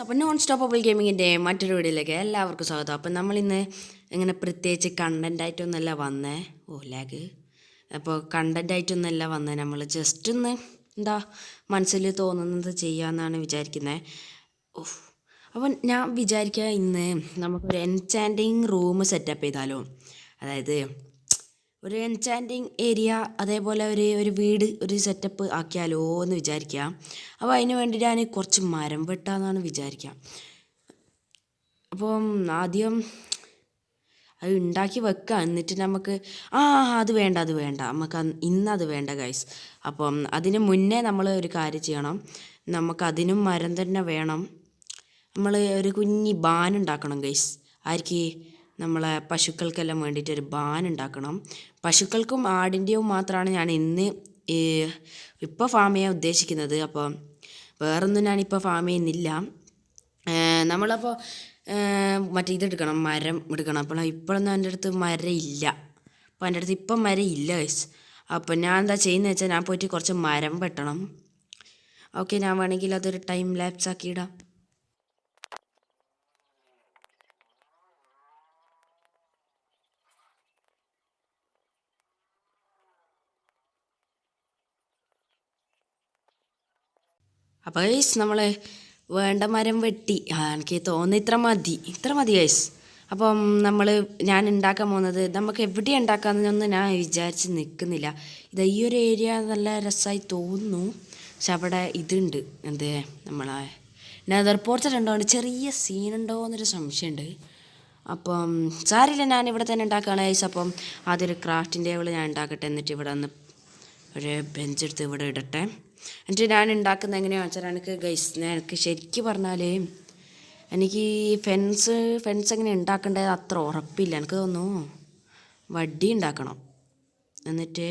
അപ്പം നോൺ സ്റ്റോപ്പബിൾ ഗെയിമിങ്ങിന്റെ മറ്റൊരു വീഡിയോയിലേക്ക് എല്ലാവർക്കും സ്വാഗതം. അപ്പം നമ്മളിന്ന് ഇങ്ങനെ പ്രത്യേകിച്ച് കണ്ടന്റ് ആയിട്ടൊന്നല്ല വന്നേ. ഓ ലാഗ് അപ്പോൾ കണ്ടന്റ് ആയിട്ടൊന്നല്ല വന്നേ. നമ്മൾ ജസ്റ്റ് ഒന്ന് എന്താ മനസ്സിൽ തോന്നുന്നത് ചെയ്യാമെന്നാണ് വിചാരിക്കുന്നത് ഓഹ് അപ്പം ഞാൻ വിചാരിക്കുക ഇന്ന് നമുക്കൊരു എൻചാൻഡിങ് റൂം സെറ്റപ്പ് ചെയ്താലോ. അതായത് ഒരു എൻചാന്റിങ് ഏരിയ അതേപോലെ ഒരു ഒരു വീട് ഒരു സെറ്റപ്പ് ആക്കിയാലോ എന്ന് വിചാരിക്കുക. അപ്പോൾ അതിന് വേണ്ടി ഞാൻ കുറച്ച് മരം വെട്ടാന്നാണ് വിചാരിക്കുക. അപ്പം ആദ്യം അത് ഉണ്ടാക്കി വെക്കുക. എന്നിട്ട് നമുക്ക് ആ അത് വേണ്ട അത് വേണ്ട. നമുക്ക് ഇന്ന് അത് വേണ്ട ഗൈസ് അപ്പം അതിന് മുന്നേ നമ്മൾ ഒരു കാര്യം ചെയ്യണം. നമുക്ക് അതിനും മരം തന്നെ വേണം. നമ്മൾ ഒരു കുഞ്ഞി ബാൻ ഉണ്ടാക്കണം ഗൈസ് ആർക്ക്? നമ്മളെ പശുക്കൾക്കെല്ലാം വേണ്ടിയിട്ട് ഒരു ബാൻ ഉണ്ടാക്കണം. പശുക്കൾക്കും ആടിന്റെയും മാത്രമാണ് ഞാൻ ഇന്ന് ഈ ഇപ്പോൾ ഫാം ചെയ്യാൻ ഉദ്ദേശിക്കുന്നത്. അപ്പോൾ വേറൊന്നും ഞാനിപ്പോൾ ഫാം ചെയ്യുന്നില്ല. നമ്മളപ്പോൾ മറ്റേ ഇതെടുക്കണം മരം എടുക്കണം. അപ്പോൾ ഇപ്പോഴൊന്നും എന്റെ അടുത്ത് മരം ഇല്ല. അപ്പോൾ എന്റെ അടുത്ത് ഇപ്പം മരം ഇല്ല ഗൈസ് അപ്പോൾ ഞാൻ എന്താ ചെയ്യുന്നത് വെച്ചാൽ ഞാൻ പോയിട്ട് കുറച്ച് മരം വെട്ടണം. ഓക്കെ ഞാൻ വേണമെങ്കിൽ അതൊരു ടൈം ലാപ്സ് ആക്കി ഇടാം അപ്പോൾ ഗൈസ് നമ്മൾ വേണ്ട മരം വെട്ടി. എനിക്ക് തോന്നുന്നു ഇത്ര മതി. ഇത്ര മതി ഗൈസ് അപ്പം നമ്മൾ ഞാൻ ഉണ്ടാക്കാൻ പോകുന്നത് നമുക്ക് എവിടെ ഉണ്ടാക്കാമെന്നൊന്നും ഞാൻ വിചാരിച്ച് നിൽക്കുന്നില്ല. ഇത് ഈ ഒരു ഏരിയ നല്ല രസമായി തോന്നുന്നു. പക്ഷെ അവിടെ ഇതുണ്ട്. എന്ത്? നമ്മളെ നെതർ പോർച്ചർ ഉണ്ടോ ചെറിയ സീനുണ്ടോ എന്നൊരു സംശയമുണ്ട്. അപ്പം സാരില്ല ഞാൻ ഇവിടെ തന്നെ ഉണ്ടാക്കുകയാണ് ഗൈസ് അപ്പം ആദ്യം ഒരു ക്രാഫ്റ്റിന്റെ ടേബിൾ ഞാൻ ഉണ്ടാക്കട്ടെ. എന്നിട്ട് ഇവിടെ ഒരു ബെഞ്ച് എടുത്ത് ഇവിടെ ഇടട്ടെ. എന്നിട്ട് ഞാൻ ഉണ്ടാക്കുന്നത് എങ്ങനെയാണെന്ന് വെച്ചാൽ എനിക്ക് ഗൈസ് എനിക്ക് ശരിക്കും പറഞ്ഞാൽ എനിക്ക് ഫെൻസ് ഫെൻസ് എങ്ങനെ ഉണ്ടാക്കേണ്ടത് അത്ര ഉറപ്പില്ല. എനിക്ക് തോന്നുന്നു വടി ഉണ്ടാക്കണം. എന്നിട്ട്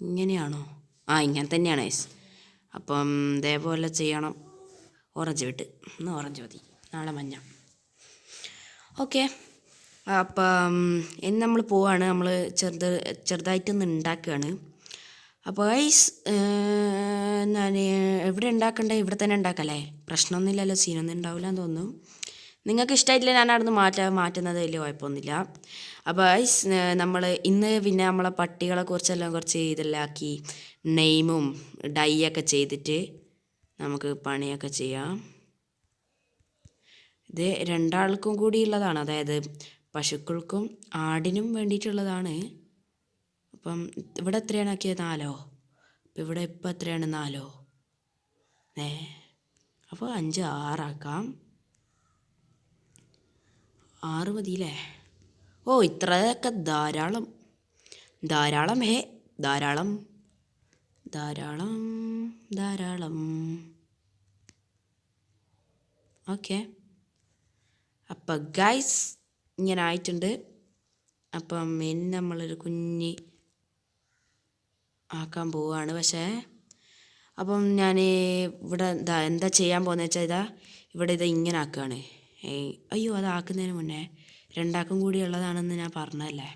ഇങ്ങനെയാണോ? ആ ഇങ്ങനെ തന്നെയാണ് ഗൈസ് അപ്പം ഇതേപോലെ ചെയ്യണം. ഓറഞ്ച് വിട്ട്. ഇന്ന് ഓറഞ്ച് മതി. നാളെ മഞ്ഞ. ഓക്കെ. അപ്പം ഇന്ന് നമ്മൾ പോവാണ്. നമ്മൾ ചെറുത് ചെറുതായിട്ടൊന്ന് ഉണ്ടാക്കുകയാണ് അപ്പോൾ ഐസ് ഞാൻ എവിടെ ഉണ്ടാക്കണ്ടേ? ഇവിടെ തന്നെ ഉണ്ടാക്കല്ലേ? പ്രശ്നമൊന്നുമില്ലല്ലോ സീനൊന്നും ഉണ്ടാവില്ല എന്ന് തോന്നുന്നു. നിങ്ങൾക്ക് ഇഷ്ടമായിട്ടില്ല ഞാൻ അവിടെ നിന്ന് മാറ്റാൻ മാറ്റുന്നത് വലിയ കുഴപ്പമൊന്നുമില്ല. അപ്പോൾ ഐസ് നമ്മൾ ഇന്ന് പിന്നെ നമ്മളെ പട്ടികളെ കുറിച്ചെല്ലാം കുറച്ച് ഇതെല്ലാം ആക്കി നെയിമും ഡൈ ഒക്കെ ചെയ്തിട്ട് നമുക്ക് പണിയൊക്കെ ചെയ്യാം. ഇത് രണ്ടാൾക്കും കൂടിയുള്ളതാണ് അതായത് പശുക്കൾക്കും ആടിനും വേണ്ടിയിട്ടുള്ളതാണ്. അപ്പം ഇവിടെ എത്രയാണ് ആക്കിയത്? നാലോ? അപ്പം ഇവിടെ ഇപ്പം എത്രയാണ്? നാലോ? ഏ അപ്പോൾ അഞ്ച് ആറാക്കാം. ആറ് മതിയില്ലേ? ഓ ഇത്രയൊക്കെ ധാരാളം. ധാരാളം ഹേ ധാരാളം. ധാരാളം ധാരാളം. ഓക്കെ. അപ്പം ഗൈസ് ഇങ്ങനെ ആയിട്ടുണ്ട്. അപ്പം ഇനി നമ്മളൊരു കുഞ്ഞി ആക്കാൻ പോവുകയാണ്. പക്ഷേ അപ്പം ഞാൻ ഇവിടെ എന്താ എന്താ ചെയ്യാൻ പോകുന്നത് വെച്ചാൽ ഇതാ ഇവിടെ ഇത് ഇങ്ങനെ ആക്കുകയാണ്. അയ്യോ അത് ആക്കുന്നതിന് മുന്നേ രണ്ടാക്കും കൂടി ഉള്ളതാണെന്ന് ഞാൻ പറഞ്ഞതല്ലേ?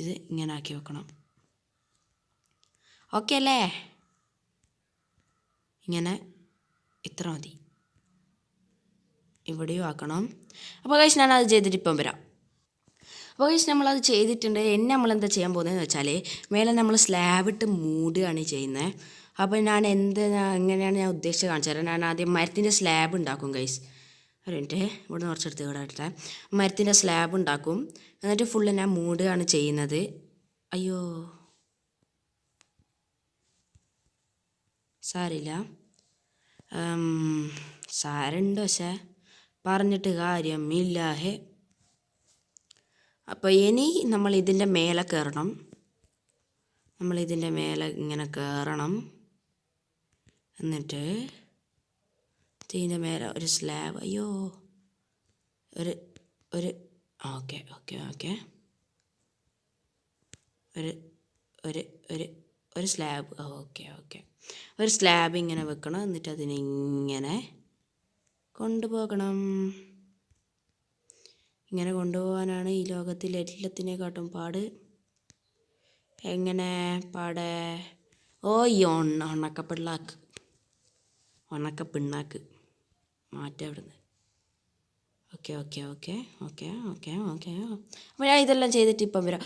ഇത് ഇങ്ങനെ ആക്കി വെക്കണം. ഓക്കെ അല്ലേ? ഇങ്ങനെ ഇത്ര മതി. ഇവിടെയും ആക്കണം. അപ്പോൾ കഴിച്ച് ഞാൻ അത് ചെയ്തിട്ട് ഇപ്പം വരാം. അപ്പോൾ കഴിച്ച് നമ്മളത് ചെയ്തിട്ടുണ്ട്. എന്നെ നമ്മളെന്താ ചെയ്യാൻ പോകുന്നതെന്ന് വെച്ചാൽ മേലെ നമ്മൾ സ്ലാബ് ഇട്ട് മൂടുകയാണ് ചെയ്യുന്നത്. അപ്പോൾ ഞാൻ എന്ത് എങ്ങനെയാണ് ഞാൻ ഉദ്ദേശിച്ച് കാണിച്ചു തരാം. ഞാൻ ആദ്യം മരത്തിന്റെ സ്ലാബ് ഉണ്ടാക്കും ഗൈസ് ഒരു ഇവിടെ കുറച്ചെടുത്ത് ഇവിടെ എടുത്തേ മരത്തിന്റെ സ്ലാബ് ഉണ്ടാക്കും. എന്നിട്ട് ഫുള്ള് ഞാൻ മൂടുകയാണ് ചെയ്യുന്നത്. അയ്യോ. സാരില്ല സാരുണ്ട് പക്ഷേ. പറഞ്ഞിട്ട് കാര്യമില്ല ഹേ അപ്പോൾ ഇനി നമ്മൾ ഇതിന്റെ മേലെ കയറണം നമ്മൾ ഇതിന്റെ മേലെ ഇങ്ങനെ കയറണം എന്നിട്ട് ഇതിന്റെ മേലെ ഒരു സ്ലാബ്. അയ്യോ. ഒരു ഒരു ഓക്കെ ഓക്കെ ഓക്കെ. ഒരു ഒരു ഒരു ഒരു സ്ലാബ്. Okay okay. ഒരു സ്ലാബ് ഇങ്ങനെ വെക്കണം. എന്നിട്ട് അതിനെ ഇങ്ങനെ കൊണ്ടുപോകണം. ഇങ്ങനെ കൊണ്ടുപോകാനാണ് ഈ ലോകത്തിൽ എല്ലാത്തിനെക്കാട്ടും പാട്. എങ്ങനെ പാടേ? ഓ ഈ ഒണ്ണ ഉണക്ക പിള്ളാക്ക് ഉണക്ക പിണ്ണാക്ക് മാറ്റാം അവിടുന്ന് okay okay okay okay okay okay. അപ്പോൾ ഞാൻ ഇതെല്ലാം ചെയ്തിട്ട് ഇപ്പം വരാം.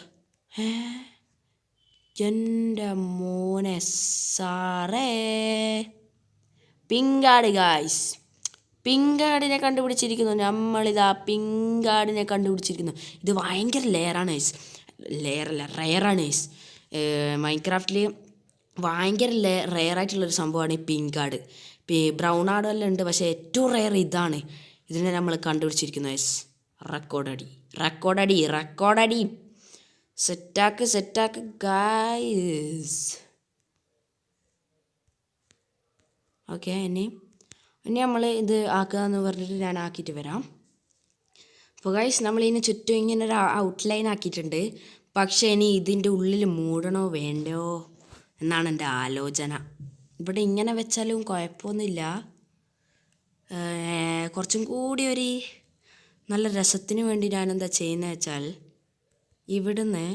എന്റെ മോനെ സാറേ. പിങ്കാട് ഗായ്സ് പിങ്കാടിനെ കണ്ടുപിടിച്ചിരിക്കുന്നു. നമ്മളിതാ പിങ്കാടിനെ കണ്ടുപിടിച്ചിരിക്കുന്നു. ഇത് ഭയങ്കര ലെയറാണ് ഏസ് ലെയറല്ല റെയറാണ് ഏസ് മൈൻക്രാഫ്റ്റിൽ ഭയങ്കര ലേ റെയറായിട്ടുള്ളൊരു സംഭവമാണ് ഈ പിങ്കാട്. ബ്രൗൺ ആടെല്ലാം ഉണ്ട് പക്ഷേ ഏറ്റവും റെയർ ഇതാണ്. ഇതിനെ നമ്മൾ കണ്ടുപിടിച്ചിരിക്കുന്നു ഗൈസ് റെക്കോർഡടി റെക്കോർഡടി റെക്കോർഡടി സെറ്റാക്ക് സെറ്റാക്ക് ഗായ്സ് ഓക്കെ ഇനി ഇനി നമ്മൾ ഇത് ആക്കുക എന്ന് പറഞ്ഞിട്ട് ഞാൻ ആക്കിയിട്ട് വരാം. അപ്പോൾ ഗൈസ് നമ്മളിതിന് ചുറ്റും ഇങ്ങനെ ഒരു ഔട്ട്ലൈൻ ആക്കിയിട്ടുണ്ട്. പക്ഷേ ഇനി ഇതിന്റെ ഉള്ളിൽ മൂടണോ വേണ്ടയോ എന്നാണ് എന്റെ ആലോചന. ഇവിടെ ഇങ്ങനെ വെച്ചാലും കുഴപ്പമൊന്നുമില്ല. കുറച്ചും കൂടി ഒരു നല്ല രസത്തിന് വേണ്ടി ഞാനെന്താ ചെയ്യുന്നത് വെച്ചാൽ ഇവിടുന്ന്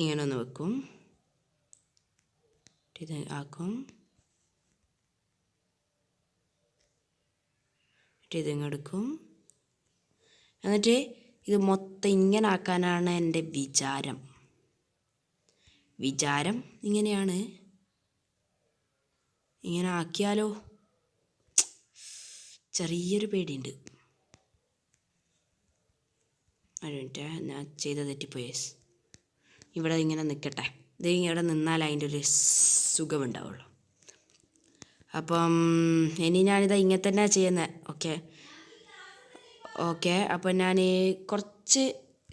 ഇങ്ങനെ ഒന്ന് വെക്കും. ഇത് ആക്കും. എന്നിട്ട് ഇതിങ്ങെടുക്കും എന്നിട്ട് ഇത് മൊത്തം ഇങ്ങനെ ആക്കാനാണ് എന്റെ വിചാരം. വിചാരം ഇങ്ങനെയാണ്. ഇങ്ങനെ ആക്കിയാലോ ചെറിയൊരു പേടിയുണ്ട്. ഒരു മിനിറ്റ് ഞാൻ ചെയ്ത തെറ്റിപ്പോയേസ് ഇവിടെ ഇങ്ങനെ നിൽക്കട്ടെ. ഇത് ഇവിടെ നിന്നാൽ അതിന്റെ ഒരു സുഖമുണ്ടാവുള്ളൂ. അപ്പം ഇനി ഞാനിത് ഇങ്ങനെ തന്നെ ചെയ്യുന്നത് ഓക്കെ ഓക്കെ അപ്പം ഞാൻ കുറച്ച്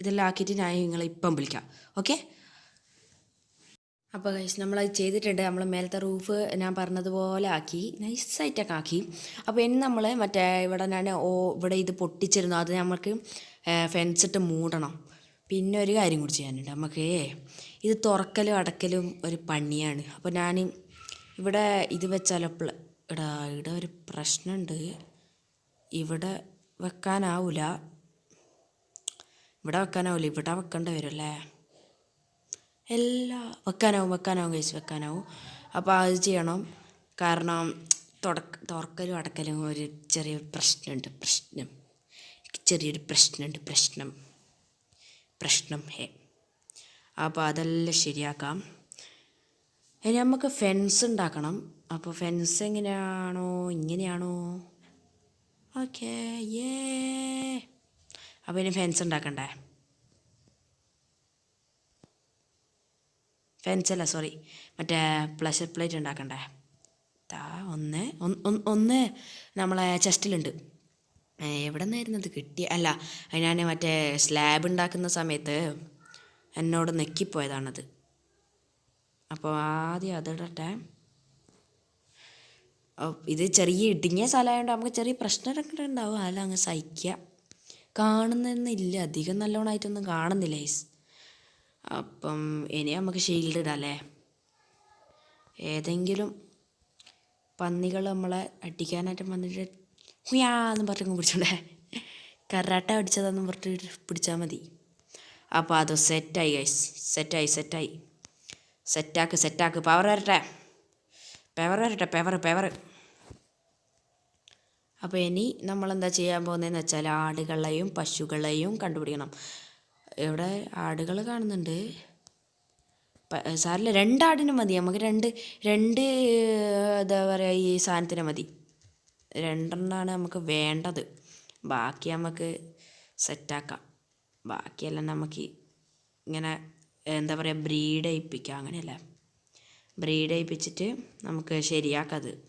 ഇതെല്ലാം ആക്കിയിട്ട് ഞാൻ നിങ്ങളെ ഇപ്പം വിളിക്കാം. ഓക്കെ അപ്പോൾ ഗൈസ് നമ്മളത് ചെയ്തിട്ടുണ്ട്. നമ്മൾ മേലത്തെ റൂഫ് ഞാൻ പറഞ്ഞതുപോലെ ആക്കി. നൈസായിട്ടൊക്കെ ആക്കി. അപ്പോൾ ഇനി നമ്മൾ മറ്റേ ഇവിടെ ഞാൻ ഓ ഇവിടെ ഇത് പൊട്ടിച്ചിരുന്നു. അത് നമുക്ക് ഫെൻസിട്ട് മൂടണം. പിന്നെ ഒരു കാര്യം കൂടി ചെയ്യാനുണ്ട്. നമുക്ക് ഇത് തുറക്കലും അടക്കലും ഒരു പണിയാണ്. അപ്പോൾ ഞാൻ ഇവിടെ ഇത് വെച്ചാലോ ഇടാ ഇവിടെ ഒരു പ്രശ്നമുണ്ട് ഇവിടെ വെക്കാനാവില്ല ഇവിടെ വെക്കാനാവില്ല ഇവിടെ വെക്കേണ്ടി വരും അല്ലേ എല്ലാ വെക്കാനാവും വെക്കാനാവും കഴിച്ച് വെക്കാനാവും. അപ്പോൾ അത് ചെയ്യണം. കാരണം തുടക്ക തുറക്കലും അടക്കലും ഒരു ചെറിയൊരു പ്രശ്നമുണ്ട് പ്രശ്നം. ചെറിയൊരു പ്രശ്നമുണ്ട് പ്രശ്നം. പ്രശ്നം ഹേ. അപ്പോൾ അതെല്ലാം ശരിയാക്കാം. ഇനി നമുക്ക് ഫെൻസ് ഉണ്ടാക്കണം. അപ്പോൾ ഫെൻസ് എങ്ങനെയാണോ? ഇങ്ങനെയാണോ? ഓക്കെ ഏ അപ്പോൾ ഇനി ഫെൻസ് ഉണ്ടാക്കണ്ടേ? ഫെൻസ് അല്ല സോറി മറ്റേ പ്ലഷർ പ്ലേറ്റ് ഉണ്ടാക്കണ്ടേ? താ ഒന്ന് ഒന്ന്- നമ്മളെ ചെസ്റ്റിലുണ്ട് എവിടെ നിന്നായിരുന്നു അത് കിട്ടിയ? അല്ല ഞാൻ മറ്റേ സ്ലാബ് ഉണ്ടാക്കുന്ന സമയത്ത് എന്നോട് നെക്കിപ്പോയതാണത് അപ്പോൾ ആദ്യം അതിടട്ടെ. ഇത് ചെറിയ ഇടുങ്ങിയ സ്ഥലമായതുകൊണ്ട് നമുക്ക് ചെറിയ പ്രശ്നമൊക്കെ ഉണ്ടാവും. അല്ല അങ്ങ് സഹിക്കുക കാണുന്നില്ല അധികം നല്ലോണമായിട്ടൊന്നും കാണുന്നില്ല ഈസ് അപ്പം ഇനി നമുക്ക് ഷീൽഡ് ഇടാം ഏതെങ്കിലും പന്നികൾ നമ്മളെ അടിക്കാനായിട്ട് വന്നിട്ട് കുയാന്നും പറഞ്ഞു പിടിച്ചോണ്ടേ കറാട്ട അടിച്ചതാന്നും പറഞ്ഞിട്ട് പിടിച്ചാൽ മതി. അപ്പോൾ അത് സെറ്റായി ഗൈസ് സെറ്റായി സെറ്റായി സെറ്റാക്ക് സെറ്റാക്ക്. പവർ വരട്ടെ. പെവർ വരട്ടെ പെവർ പെവർ അപ്പോൾ ഇനി നമ്മളെന്താ ചെയ്യാൻ പോകുന്നതെന്ന് വെച്ചാൽ ആടുകളെയും പശുക്കളെയും കണ്ടുപിടിക്കണം. ഇവിടെ ആടുകൾ കാണുന്നുണ്ട്. സാറില്ല രണ്ടാടിന് മതി. നമുക്ക് രണ്ട് രണ്ട് എന്താ പറയുക ഈ സാധനത്തിന് മതി. രണ്ടെണ്ണമാണ് നമുക്ക് വേണ്ടത്. ബാക്കി നമുക്ക് സെറ്റാക്കാം. ബാക്കിയെല്ലാം നമുക്ക് ഇങ്ങനെ എന്താ പറയുക ബ്രീഡ് ചെയ്യിപ്പിക്കാം അങ്ങനെയല്ലേ? ബ്രീഡ് ചെയ്യിപ്പിച്ചിട്ട് നമുക്ക് ശരിയാക്കത്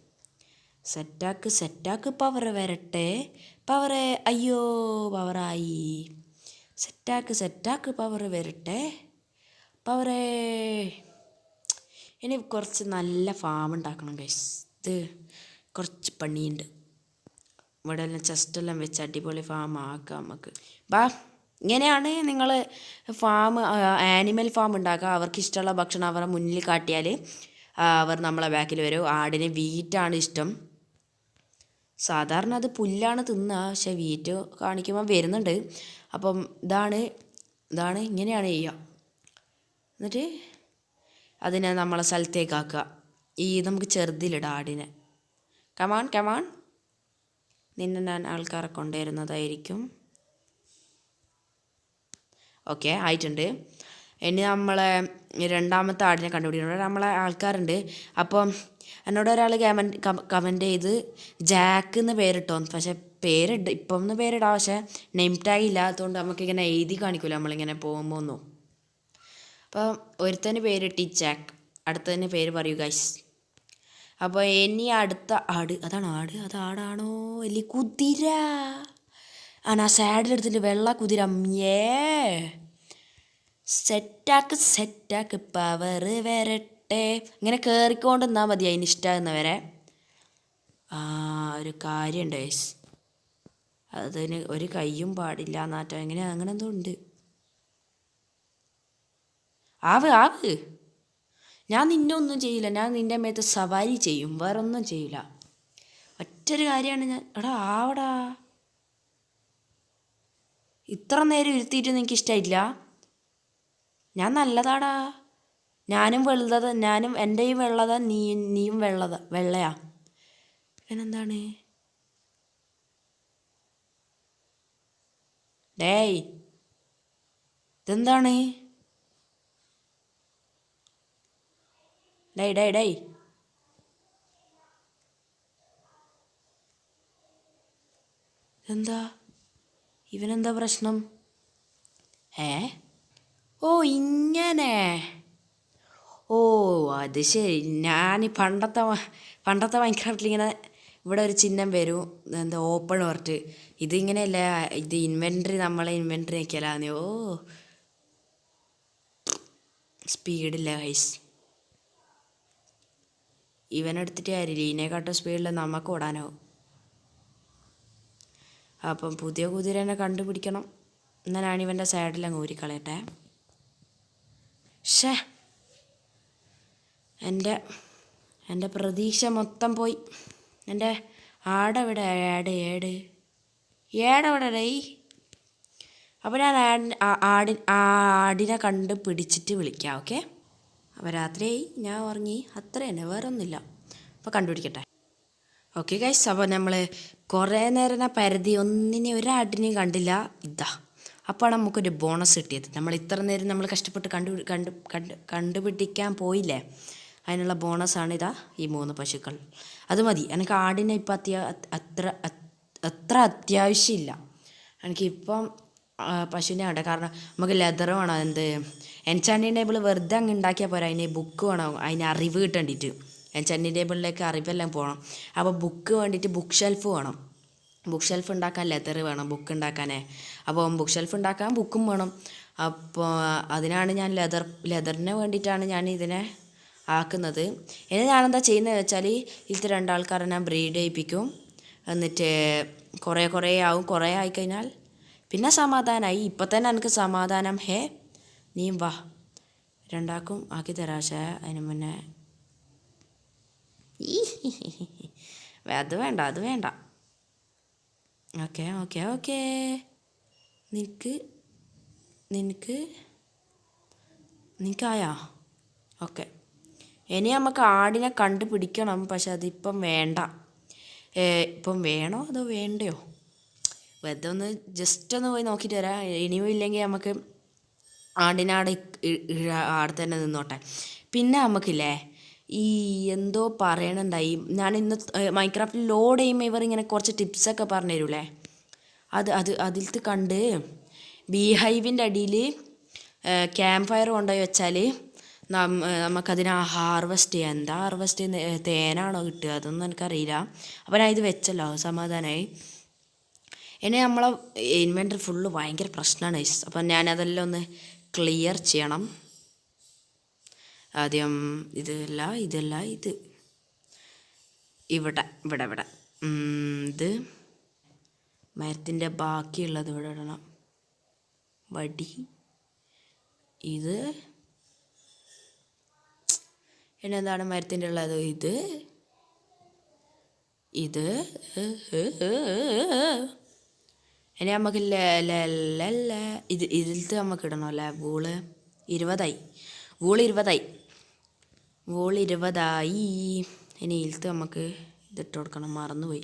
സെറ്റാക്ക് സെറ്റാക്ക് പവർ വരട്ടെ. പവർ അയ്യോ പവറായി സെറ്റാക്ക് സെറ്റാക്ക് പവർ വരട്ടെ. പവറേ ഇനി കുറച്ച് നല്ല ഫാം ഉണ്ടാക്കണം ഗൈസ് ഇത് കുറച്ച് പണിയുണ്ട്. ഇവിടെ എല്ലാം ചെസ്റ്റെല്ലാം വെച്ച് അടിപൊളി ഫാം ആക്കാം നമുക്ക്. ബാ. ഇങ്ങനെയാണ് നിങ്ങൾ ഫാം ആനിമൽ ഫാം ഉണ്ടാക്കുക. അവർക്ക് ഇഷ്ടമുള്ള ഭക്ഷണം അവരുടെ മുന്നിൽ കാട്ടിയാൽ അവർ നമ്മളെ ബാക്കിൽ വരും. ആടിന് വീറ്റാണ് ഇഷ്ടം. സാധാരണ അത് പുല്ലാണ് തിന്നുക പക്ഷെ വീറ്റ് കാണിക്കുമ്പോൾ വരുന്നുണ്ട്. അപ്പം ഇതാണ് ഇതാണ് ഇങ്ങനെയാണ് ചെയ്യുക. എന്നിട്ട് അതിനെ നമ്മളെ സ്ഥലത്തേക്ക് ആക്കുക. ഈ നമുക്ക് ചെറുതിലിടാം ആടിനെ. കമാൺ കമാൺ നിന്നെ ഞാൻ ആൾക്കാരെ കൊണ്ടുവരുന്നതായിരിക്കും. ഓക്കെ ആയിട്ടുണ്ട്. ഇനി നമ്മളെ രണ്ടാമത്തെ ആടിനെ കണ്ടുപിടിക്കണം. ഇവിടെ നമ്മളെ ആൾക്കാരുണ്ട്. അപ്പം എന്നോട് ഒരാൾ കമന്റ് കമന്റ് ചെയ്ത് ജാക്ക് എന്ന് പേരിട്ടോ. പക്ഷേ പേരിട്ട് ഇപ്പം ഒന്ന് പേരിടാം. പക്ഷേ നെയിം ഇല്ലാത്തതുകൊണ്ട് നമുക്കിങ്ങനെ എഴുതി കാണിക്കില്ല നമ്മളിങ്ങനെ പോകുമ്പോൾ ഒന്നും അപ്പം ഒരുത്തന് പേരിട്ടി ജാക്ക് അടുത്തതിന് പേര് പറയൂ ഗൈസ് അപ്പോൾ ഇനി അടുത്ത ആട് അതാണ് ആട്. അത് ആടാണോ? അല്ലേ കുതിര. ആണ് ആ സാഡിലെടുത്തിട്ട് വെള്ള കുതിര. ഏ സെറ്റാക്ക് സെറ്റാക്ക് പവർ വരട്ടെ. ഇങ്ങനെ കയറിക്കൊണ്ട് നിന്നാൽ മതി അതിന് ഇഷ്ടമാകുന്നവരെ ആ ഒരു കാര്യമുണ്ട് ഗൈസ് അതിന് ഒരു കയ്യും പാടില്ല എന്നാട്ടോ. എങ്ങനെ അങ്ങനെ എന്തോ ഉണ്ട്. ആവ് ആവ്. ഞാൻ നിന്നെ ഒന്നും ചെയ്യില്ല. ഞാൻ നിന്റെ മേത്ത് സവാരി ചെയ്യും. വേറൊന്നും ചെയ്യില്ല. ഒറ്റൊരു കാര്യമാണ് ഞാൻ. എടാ ആവടാ. ഇത്ര നേരം ഇരുത്തിയിട്ട് നിനക്ക് ഇഷ്ടമായിട്ടില്ല ഞാൻ നല്ലതാടാ. ഞാനും വെള്ളത ഞാനും എന്റെയും വെള്ളത നീ നീയും വെള്ളത വെള്ളയാ. പിന്നെന്താണ്? ഡേയ് ഇതെന്താണ്? ഡേയ് ഡേയ് ഡേയ്. എന്താ ഇവനെന്താ പ്രശ്നം? ഏ? ഓ ഇങ്ങനെ. ഓ അത് ശരി. ഞാൻ ഈ പണ്ടത്തെ പണ്ടത്തെ മൈൻക്രാഫ്റ്റിൽ ഇങ്ങനെ ഇവിടെ ഒരു ചിഹ്നം വരും. എന്താ ഓപ്പൺ പറഞ്ഞിട്ട് ഇതിങ്ങനെയല്ല ഇത് ഇൻവെൻട്രി നമ്മളെ ഇൻവെൻട്രി നിൽക്കലാന്ന് ഓ. സ്പീഡില്ല ഹൈസ് ഇവനെടുത്തിട്ട് കാര്യമില്ല. ഇതിനെക്കാട്ടും സ്പീഡിൽ നമുക്ക് ഓടാനാവും. അപ്പം പുതിയ കുതിരേനെ കണ്ടുപിടിക്കണം. എന്നാലാണ് ഇവന്റെ സൈഡിൽ അങ്ങ് ഊരിക്കളയട്ടെ. ഷേ എന്റെ എന്റെ പ്രതീക്ഷ മൊത്തം പോയി. എന്റെ ആടെവിടെ ആട് ഏട്. ഏടെവിടെ ഡേ അപ്പോൾ ഞാൻ ആടി ആടിനെ കണ്ട് പിടിച്ചിട്ട് വിളിക്കാം ഓക്കെ? അപ്പോൾ രാത്രിയായി. ഞാൻ ഉറങ്ങി. അത്ര തന്നെ. വേറൊന്നുമില്ല. അപ്പോൾ കണ്ടുപിടിക്കട്ടെ. Okay guys. അപ്പോൾ നമ്മൾ കുറേ നേരം ആ പരിധി ഒന്നിനെ ഒരാടിനെയും കണ്ടില്ല. ഇതാ. അപ്പോൾ നമുക്കൊരു ബോണസ് കിട്ടിയത്. നമ്മൾ ഇത്ര നേരം നമ്മൾ കഷ്ടപ്പെട്ട് കണ്ടു കണ്ടു കണ്ട് കണ്ടുപിടിക്കാൻ പോയില്ലേ? അതിനുള്ള ബോണസാണ് ഇതാ ഈ മൂന്ന് പശുക്കൾ. അത് മതി. എനിക്ക് ആടിനെ ഇപ്പം അത്യാ അത്ര അത്ര അത്യാവശ്യമില്ല. എനിക്കിപ്പം പശുവിനെ വേണ്ട കാരണം നമുക്ക് ലെതർ വേണം എന്ത് എൻചാൻഡിങ് ടേബിൾ വെറുതെ അങ്ങ് ഉണ്ടാക്കിയാൽ പോരാ. അതിന് ബുക്ക് വേണം അതിന് അറിവ് കിട്ടേണ്ടിയിട്ട് എൻചാൻഡിങ് ടേബിളിലേക്ക് അറിവെല്ലാം പോകണം. അപ്പോൾ ബുക്ക് വേണ്ടിയിട്ട് ബുക്ക് ഷെൽഫ് വേണം. ബുക്ക് ഷെൽഫ് ഉണ്ടാക്കാൻ ലെതർ വേണം ബുക്ക് ഉണ്ടാക്കാനേ. അപ്പോൾ ബുക്ക് ഷെൽഫ് ഉണ്ടാക്കാൻ ബുക്കും വേണം. അപ്പോൾ അതിനാണ് ഞാൻ ലെതർ ലെതറിന് വേണ്ടിയിട്ടാണ് ഞാൻ ഇതിനെ ആക്കുന്നത്. ഇനി ഞാനെന്താ ചെയ്യുന്നത് വെച്ചാൽ ഇതിലത്തെ രണ്ടാൾക്കാരെ ഞാൻ ബ്രീഡ് ചെയ്യിപ്പിക്കും. എന്നിട്ട് കുറേ കുറേ ആവും. കുറേ ആയിക്കഴിഞ്ഞാൽ പിന്നെ സമാധാനമായി ഇപ്പം തന്നെ എനിക്ക് സമാധാനം. ഹേ നീ വാ. രണ്ടാക്കും ആക്കി തരാശ അതിന് മുന്നേ അത് വേണ്ട അത് വേണ്ട. Okay okay okay. നിനക്ക് നിനക്ക് നിനക്കായാ? ഓക്കെ. ഇനി നമുക്ക് ആടിനെ കണ്ടുപിടിക്കണം പക്ഷെ അതിപ്പം വേണ്ട. ഇപ്പം വേണോ അതോ വേണ്ടയോ? വെറുതെ ഒന്ന് ജസ്റ്റ് ഒന്ന് പോയി നോക്കിയിട്ട് വരാം. ഇനിയും ഇല്ലെങ്കിൽ നമുക്ക് ആടിനാട് ആടെ തന്നെ നിന്നോട്ടെ. പിന്നെ നമുക്കില്ലേ ഈ എന്തോ പറയണുണ്ടായി. ഞാൻ ഇന്ന് മൈക്രാഫ്റ്റ് ലോഡ് ചെയ്യുമ്പോൾ ഇവർ ഇങ്ങനെ കുറച്ച് ടിപ്സൊക്കെ പറഞ്ഞു തരൂലേ അത് അത് അതിലത്ത് കണ്ട് ബീഹൈവിന്റെ അടിയിൽ ക്യാമ്പ് ഫയർ കൊണ്ടുപോയി വെച്ചാൽ നമുക്കതിനെ ഹാർവെസ്റ്റ് ചെയ്യാം. എന്താ ഹാർവെസ്റ്റ് തേനാണോ കിട്ടുക? അതൊന്നും എനിക്കറിയില്ല. അപ്പോൾ ഞാൻ ഇത് വെച്ചല്ലോ സമാധാനമായി ഇനി നമ്മളെ ഇൻവെന്ററി ഫുള്ള് ഭയങ്കര പ്രശ്നമാണ് അപ്പം ഞാനതെല്ലാം ഒന്ന് ക്ലിയർ ചെയ്യണം. ആദ്യം ഇതല്ല ഇതല്ല ഇത് ഇവിടെ ഇവിടെ ഇവിടെ. ഇത് മരത്തിന്റെ ബാക്കിയുള്ളത് ഇവിടെ ഇടണം. വടി ഇത്. പിന്നെ എന്താണ് മരത്തിന്റെ ഉള്ളത്? ഇത്. ഇത്. ഇനി നമുക്ക് ഇത് ഇതിലത്തെ നമുക്ക് ഇടണം? അല്ലേ വൂൾ. ഇരുപതായി. വൂൾ ഇരുപതായി. വോൾ ഇരുപതായി ഇനി ഇൽത്ത് നമുക്ക് ഇതിട്ട് കൊടുക്കണം. മറന്നുപോയി.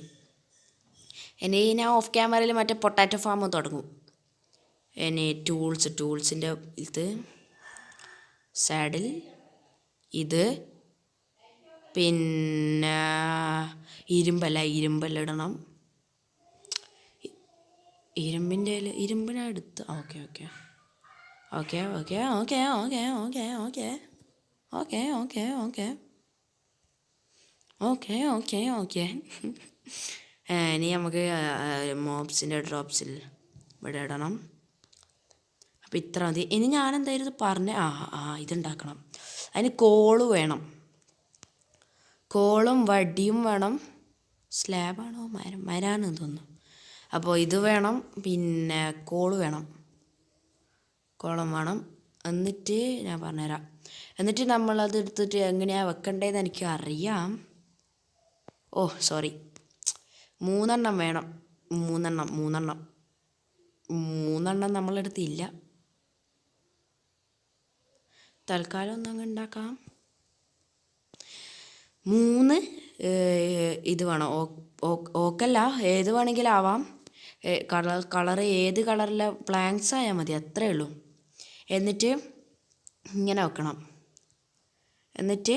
ഇനി ഞാൻ ഓഫ് ക്യാമറയിൽ മറ്റേ പൊട്ടാറ്റോ ഫാം തുടങ്ങും. ഇനി ടൂൾസ് ടൂൾസിന്റെ ഇത് സാഡിൽ ഇത്. പിന്നെ ഇരുമ്പല്ല ഇരുമ്പല്ലിടണം ഇരുമ്പിന്റെ ഇരുമ്പിനെ എടുത്ത്. Okay okay. Okay okay okay okay okay okay. Okay okay okay okay okay okay ഇനി നമുക്ക് മോബ്സിന്റെ ഡ്രോപ്സിൽ ഇവിടെ ഇടണം. അപ്പോൾ ഇത്ര മതി. ഇനി ഞാൻ എന്തായിരുന്നു പറഞ്ഞ ആ ആ ഇതുണ്ടാക്കണം. അതിന് കോൾ വേണം. കോളും വടിയും വേണം. സ്ലാബാണോ? മരം മരാണെന്ന് തോന്നുന്നു. അപ്പോൾ ഇത് വേണം പിന്നെ കോൾ വേണം. കോളം വേണം. എന്നിട്ട് ഞാൻ പറഞ്ഞുതരാം. എന്നിട്ട് നമ്മളത് എടുത്തിട്ട് എങ്ങനെയാണ് വെക്കണ്ടേന്ന് എനിക്ക് അറിയാം ഓ സോറി മൂന്നെണ്ണം വേണം. മൂന്നെണ്ണം മൂന്നെണ്ണം. മൂന്നെണ്ണം നമ്മളെടുത്തില്ല. തൽക്കാലം ഒന്നങ്ങ് ഉണ്ടാക്കാം. മൂന്ന് ഇത് വേണം. ഓക്കല്ല ഏത് വേണമെങ്കിലും ആവാം കളർ കളർ ഏത് കളറിലെ പ്ലാങ്ക്സ് ആയാൽ മതി അത്രേ ഉള്ളൂ. എന്നിട്ട് ഇങ്ങനെ വെക്കണം. എന്നിട്ട്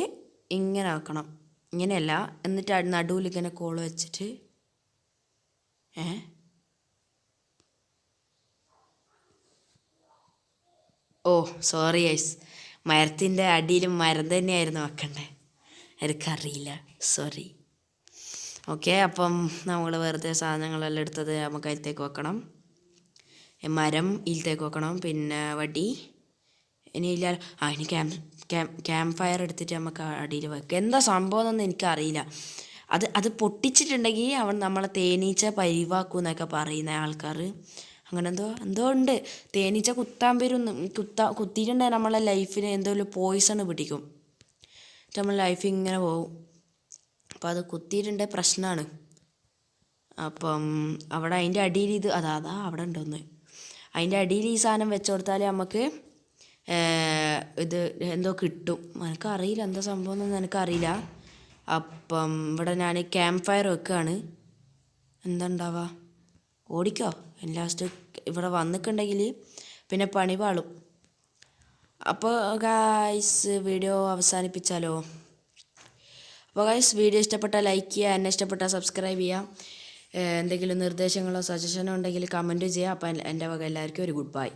ഇങ്ങനെ വെക്കണം. ഇങ്ങനെയല്ല. എന്നിട്ട് നടുവിൽ ഇങ്ങനെ കോൾ വെച്ചിട്ട് ഏ? ഓ സോറി ഐസ് മരത്തിന്റെ അടിയിൽ മരം തന്നെയായിരുന്നു വെക്കണ്ടേ? എനിക്കറിയില്ല. സോറി. ഓക്കെ അപ്പം നമ്മൾ വെറുതെ സാധനങ്ങളെല്ലാം എടുത്തത് നമുക്ക് അതിലേക്ക് വെക്കണം. മരം ഇതിലേക്ക് വെക്കണം. പിന്നെ വടി. ഇനി ഇല്ല ആ ഇനി ക്യാമ്പ് ക്യാമ്പ് ഫയർ എടുത്തിട്ട് നമുക്ക് അടിയിൽ വെക്കാം. എന്താ സംഭവം എന്നൊന്നും എനിക്കറിയില്ല. അത് അത് പൊട്ടിച്ചിട്ടുണ്ടെങ്കിൽ അവൻ നമ്മളെ തേനീച്ച പരിവാക്കും എന്നൊക്കെ പറയുന്ന ആൾക്കാർ അങ്ങനെ എന്തോ എന്തോ ഉണ്ട്. തേനീച്ച കുത്താൻ വരും കുത്താ കുത്തിയിട്ടുണ്ടെങ്കിൽ നമ്മളെ ലൈഫിന് എന്തോ ഒരു പോയിസൺ പിടിക്കും. നമ്മൾ ലൈഫ് ഇങ്ങനെ പോകും അപ്പോൾ അത് കുത്തിയിട്ടുണ്ട് പ്രശ്നമാണ് അപ്പം അവിടെ അതിന്റെ അടിയിൽ ഇത് അതാ അതാ അവിടെ ഉണ്ടെന്ന്. അതിന്റെ അടിയിൽ ഈ സാധനം വെച്ച് കൊടുത്താൽ നമുക്ക് ഇത് എന്തോ കിട്ടും. എനിക്കറിയില്ല എന്താ സംഭവം എന്നൊന്നും എനിക്കറിയില്ല അപ്പം ഇവിടെ ഞാൻ ക്യാമ്പ് ഫയർ വെക്കുകയാണ് എന്താ ഓടിക്കോ. ലാസ്റ്റ് ഇവിടെ വന്നിട്ടുണ്ടെങ്കിൽ പിന്നെ പണി പാളും. അപ്പോൾ ഗായ്സ് വീഡിയോ അവസാനിപ്പിച്ചാലോ? അപ്പോൾ ഗായ്സ് വീഡിയോ ഇഷ്ടപ്പെട്ടാൽ ലൈക്ക് ചെയ്യുക എന്നെ ഇഷ്ടപ്പെട്ടാൽ സബ്സ്ക്രൈബ് ചെയ്യുക. എന്തെങ്കിലും നിർദ്ദേശങ്ങളോ സജഷനോ ഉണ്ടെങ്കിൽ കമന്റ് ചെയ്യുക. അപ്പോൾ എന്റെ വക എല്ലാവർക്കും ഒരു ഗുഡ് ബൈ